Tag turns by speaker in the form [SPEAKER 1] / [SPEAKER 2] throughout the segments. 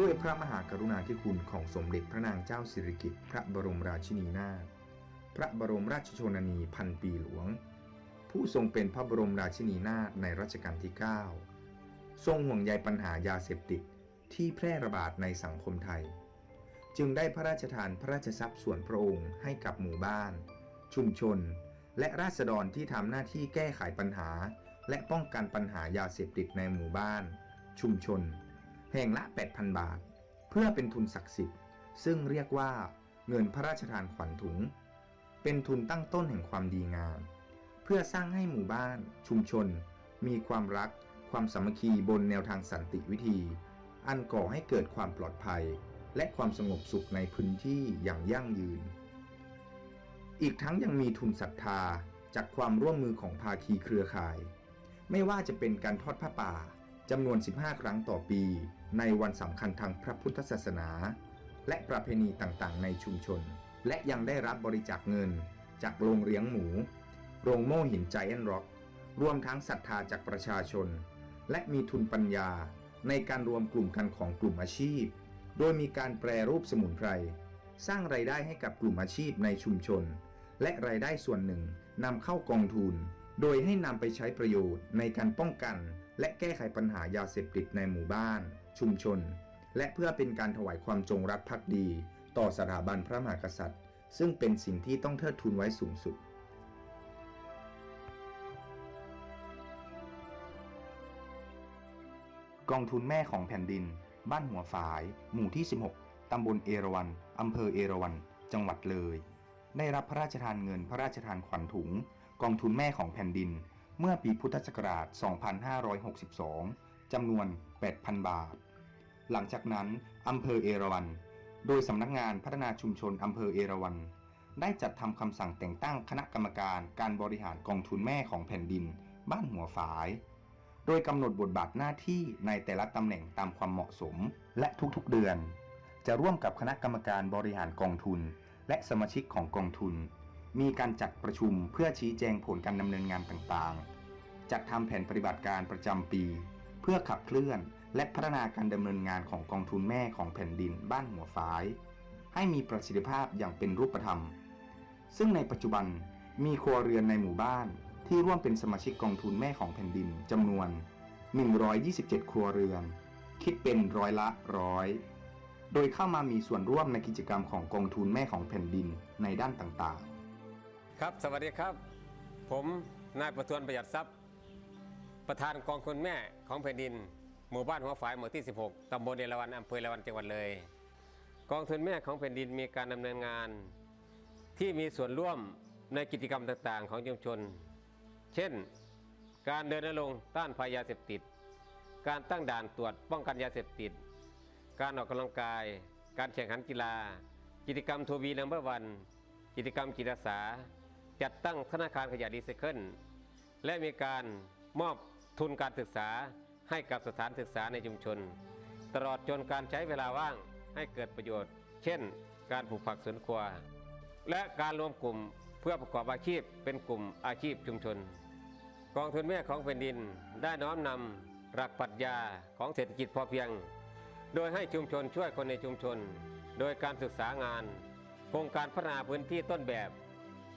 [SPEAKER 1] ด้วยพระมหากรุณาธิคุณของสมเด็จพระนางเจ้าสิริกิติ์พระบรมราชินีนาถพระบรมราชชนนีพันปีหลวง ผู้ทรงเป็นพระบรมราชินีนาถในรัชกาลที่ 9 ทรงห่วงใยปัญหายาเสพติดที่แพร่ระบาดในสังคมไทย จึงได้พระราชทานพระราชทรัพย์ส่วนพระองค์ให้กับหมู่บ้าน ชุมชน และราษฎรที่ทำหน้าที่แก้ไขปัญหา และป้องกันปัญหายาเสพติดในหมู่บ้าน ชุมชน แห่งละ 8,000 บาท เพื่อเป็นทุนศักดิ์สิทธิ์ ซึ่งเรียกว่าเงินพระราชทานขวัญถุง เป็นทุนตั้งต้นแห่งความดีงาม เพื่อสร้างให้หมู่บ้าน ชุมชน มีความรัก ความสามัคคีบนแนวทางสันติวิธี อันก่อให้เกิดความปลอดภัย และความสงบสุขในพื้นที่อย่างยั่งยืน อีกทั้งยังมีทุนศรัทธาจากความร่วมมือของภาคีเครือข่าย ไม่ว่าจะเป็นการทอดผ้าป่า จำนวน 15 ครั้งต่อปี ในวันสำคัญทางพระพุทธศาสนา และประเพณีต่างๆ ในชุมชน และยังได้รับบริจาคเงิน จากโรงเลี้ยงหมู โรงโม่หินใจแอนร็อกรวมทั้งศรัทธาจากประชาชน และมีทุนปัญญาในการรวมกลุ่มกันของกลุ่มอาชีพ โดยมีการแปรรูปสมุนไพร สร้างไรายได้ให้กับกลุ่มอาชีพในชุมชน และรายได้ส่วนหนึ่งนำเข้ากองทุน โดยให้นำไปใช้ประโยชน์ในการป้องกัน และแก้ไขปัญหายาเสพติดในหมู่บ้าน ชุมชน และเพื่อเป็นการถวายความจงรักภักดี ต่อสถาบันพระมหากษัตริย์ ซึ่งเป็นสิ่งที่ต้องเทิดทูนไว้สูงสุดกองทุนแม่ของแผ่นดิน บ้านหัวฝาย หมู่ที่ 16 ตำบลเอราวัณอำเภอเอราวัณจังหวัดเลย ได้รับพระราชทานเงินพระราชทานขวัญถุง กองทุนแม่ของแผ่นดิน เมื่อปีพุทธศักราช 2562 จำนวน 8,000 บาท หลังจากนั้นอำเภอเอราวัณ โดยสำนักงานพัฒนาชุมชนอำเภอเอราวัณ ได้จัดทำคำสั่งแต่งตั้งคณะกรรมการการบริหารกองทุนแม่ของแผ่นดิน บ้านหัวฝาย โดยกำหนดบทบาทหน้าที่ในแต่ละตำแหน่งตามความเหมาะสม และทุกๆเดือน จะร่วมกับคณะกรรมการบริหารกองทุน และสมาชิกของกองทุน มีการจัดประชุมเพื่อชี้แจงผลการดำเนินงานต่างๆ จัดทำแผนปฏิบัติการประจำปี เพื่อขับเคลื่อนและพัฒนาการดำเนินงานของกองทุนแม่ของแผ่นดินบ้านหัวฝาย ให้มีประสิทธิภาพอย่างเป็นรูปธรรม ซึ่งในปัจจุบันมีครัวเรือนในหมู่บ้าน ที่ร่วมเป็นสมาชิกกองทุนแม่ของแผ่นดินจำนวน 127 ครัวเรือน คิดเป็นร้อยละร้อยโดยเข้ามามีส่วนร่วมในกิจกรรมของกองทุนแม่ของแผ่นดินในด้านต่างๆ
[SPEAKER 2] ครับ สวัสดีครับ ผมนายประทวนประหยัดทรัพย์ ประธานกองทุนแม่ของแผ่นดิน หมู่บ้านหัวฝายหมู่ที่ 16 ตำบลเดลวันอำเภอเดลวันจังหวัดเลย กองทุนแม่ของแผ่นดินมีการดำเนินงาน ที่มีส่วนร่วมในกิจกรรมต่างๆ ของชุมชน เช่น การเดินรณรงต้านภัยยาเสพติด การตั้งด่านตรวจป้องกันยาเสพติด การออกกำลังกาย การแข่งขันกีฬา กิจกรรมทูบีนัมเบอร์วันกิจกรรมจิตอาสา จัดตั้งธนาคารขยะรีไซเคิลและมีการมอบทุนการศึกษาให้กับสถานศึกษาในชุมชน ตลอดจนการใช้เวลาว่างให้เกิดประโยชน์ เช่น การปลูกผักสวนครัว และการรวมกลุ่มเพื่อประกอบอาชีพเป็นกลุ่มอาชีพชุมชน กองทุนแม่ของแผ่นดินได้น้อมนำหลักปรัชญาของเศรษฐกิจพอเพียง โดยให้ชุมชนช่วยคนในชุมชน โดยการศึกษางาน โครงการพัฒนาพื้นที่ต้นแบบ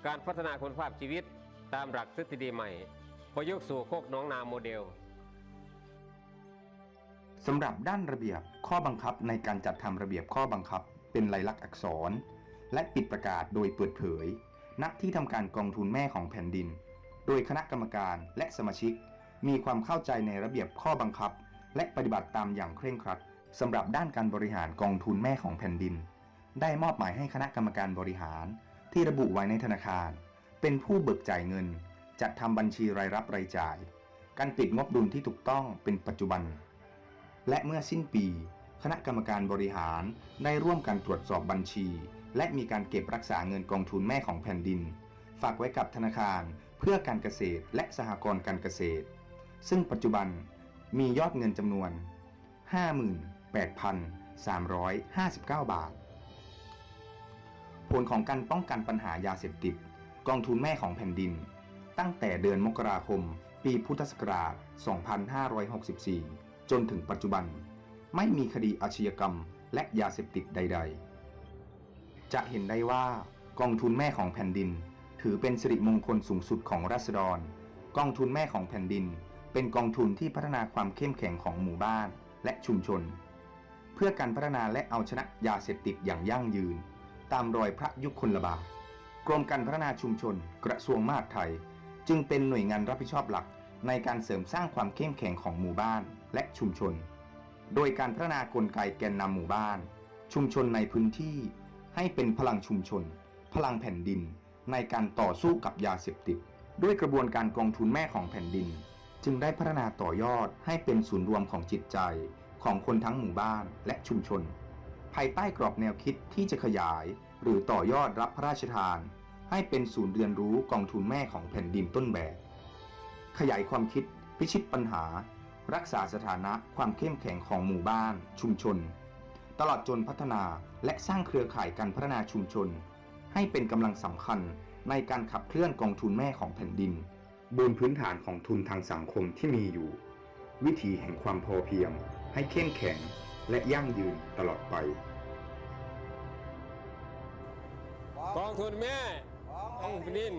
[SPEAKER 2] การพัฒนาคุณภาพชีวิตตามหลักทฤษฎีใหม่ ประยุกต์สู่โคกน้องนาโมเดล
[SPEAKER 1] สำหรับด้านระเบียบข้อบังคับในการจัดทำระเบียบข้อบังคับ เป็นลายลักษณ์อักษร และปิดประกาศโดยเปิดเผย ณที่ทำการกองทุนแม่ของแผ่นดิน โดยคณะกรรมการและสมาชิก มีความเข้าใจในระเบียบข้อบังคับ และปฏิบัติตามอย่างเคร่งครัดสำหรับด้านการบริหารกองทุนแม่ของแผ่นดิน ได้มอบหมายให้คณะกรรมการบริหาร ที่ระบุไว้ในธนาคาร เป็นผู้เบิกจ่ายเงิน จัดทำบัญชีรายรับรายจ่าย การปิดงบดุลที่ถูกต้องเป็นปัจจุบัน และเมื่อสิ้นปี คณะกรรมการบริหารได้ร่วมกันตรวจสอบบัญชี และมีการเก็บรักษาเงินกองทุนแม่ของแผ่นดิน ฝากไว้กับธนาคารเพื่อการเกษตรและสหกรณ์การเกษตร ซึ่งปัจจุบันมียอดเงินจำนวน 58,359 บาท ผลของการป้องกันปัญหายาเสพติด กองทุนแม่ของแผ่นดิน ตั้งแต่เดือนมกราคม ปีพุทธศักราช 2564 จนถึงปัจจุบัน ไม่มีคดีอาชญากรรมและยาเสพติดใด ๆ จะเห็นได้ว่ากองทุนแม่ของแผ่นดิน ถือเป็นสิริมงคลสูงสุดของราษฎร กองทุนแม่ของแผ่นดิน เป็นกองทุนที่พัฒนาความเข้มแข็งของหมู่บ้านและชุมชน เพื่อการพัฒนาและเอาชนะยาเสพติดอย่างยั่งยืน ตามรอยพระยุคลบาทกรมการพัฒนาชุมชน กระทรวงมหาดไทย จึงเป็นหน่วยงานรับผิดชอบหลักในการเสริมสร้างความเข้มแข็งของหมู่บ้านและชุมชน โดยการพัฒนากลไกแกนนำหมู่บ้าน ชุมชนในพื้นที่ ให้เป็นพลังชุมชน พลังแผ่นดิน ในการต่อสู้กับยาเสพติด ด้วยกระบวนการกองทุนแม่ของแผ่นดิน จึงได้พัฒนาต่อยอดให้เป็นศูนย์รวมของจิตใจ ของคนทั้งหมู่บ้านและชุมชน ภายใต้กรอบแนวคิดที่จะขยาย หรือต่อยอดรับพระราชทาน ให้เป็นศูนย์เรียนรู้กองทุนแม่ของแผ่นดินต้นแบบ ขยายความคิดพิชิตปัญหา รักษาสถานะความเข้มแข็งของหมู่บ้าน ชุมชน ตลอดจนพัฒนาและสร้างเครือข่ายการพัฒนาชุมชน ให้เป็นกำลังสำคัญในการขับเคลื่อนกองทุนแม่ของแผ่นดิน บนพื้นฐานของทุนทางสังคมที่มีอยู่ วิถีแห่งความพอเพียง ให้เข้มแข็งและยั่งยืนตลอดไป
[SPEAKER 2] กองทุนแม่ของแผ่นดิน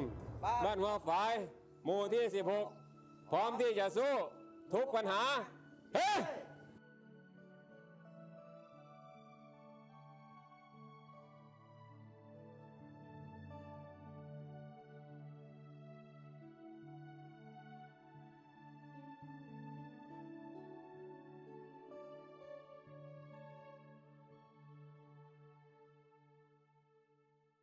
[SPEAKER 2] บ้านหัวฝาย หมู่ที่ 16 พร้อมที่จะสู้ทุกปัญหา เฮ้ย